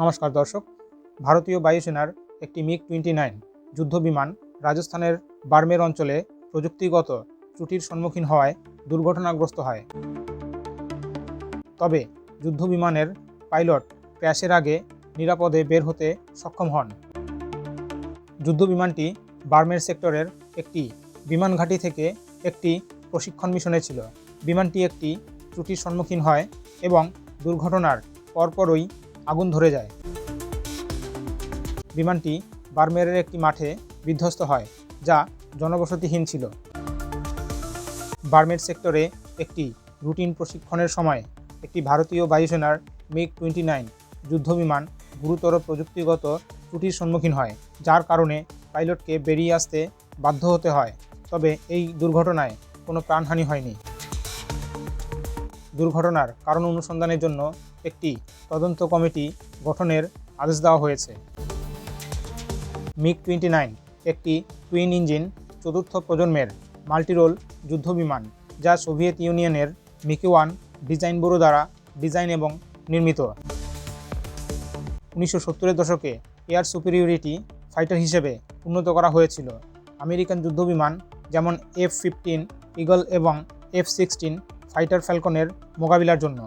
নমস্কার দর্শক। ভারতীয় বায়ুসেনার একটি মিগ টোয়েন্টি নাইন যুদ্ধ বিমান রাজস্থানের বার্মের অঞ্চলে প্রযুক্তিগত ত্রুটির সম্মুখীন হওয়ায় দুর্ঘটনাগ্রস্ত হয়। তবে যুদ্ধ বিমানের পাইলট ক্র্যাশের আগে নিরাপদে বের হতে সক্ষম হন। যুদ্ধ বিমানটি বার্মের সেক্টরের একটি বিমান ঘাঁটি থেকে একটি প্রশিক্ষণ মিশনে ছিল। বিমানটি একটি ত্রুটির সম্মুখীন হয় এবং দুর্ঘটনার পরপরই আগুন ধরে যায়। বিমানটি বার্মেরের একটি মাঠে বিধ্বস্ত হয়, যা জনবসতিহীন ছিল। বার্মের সেক্টরে একটি রুটিন প্রশিক্ষণের সময় একটি ভারতীয় বায়ুসেনার মিগ টোয়েন্টি নাইন যুদ্ধবিমান গুরুতর প্রযুক্তিগত ত্রুটির সম্মুখীন হয়, যার কারণে পাইলটকে বেরিয়ে আসতে বাধ্য হতে হয়। তবে এই দুর্ঘটনায় কোনো প্রাণহানি হয়নি। দুর্ঘটনার কারণ অনুসন্ধানের জন্য একটি তদন্ত কমিটি গঠনের আদেশ দেওয়া হয়েছে। মিগ টোয়েন্টি নাইন একটি টুইন ইঞ্জিন চতুর্থ প্রজন্মের মাল্টিরোল যুদ্ধবিমান যা সোভিয়েত ইউনিয়নের মিকি ওয়ান ডিজাইন ব্যুরো দ্বারা ডিজাইন এবং নির্মিত। উনিশশো সত্তরের দশকে এয়ার সুপিরিয়রিটি ফাইটার হিসেবে উন্নত করা হয়েছিল। আমেরিকান যুদ্ধবিমান যেমন এফ ফিফটিন, ইগল এবং এফ সিক্সটিন ফাইটার ফ্যালকনের মোকাবিলার জন্য।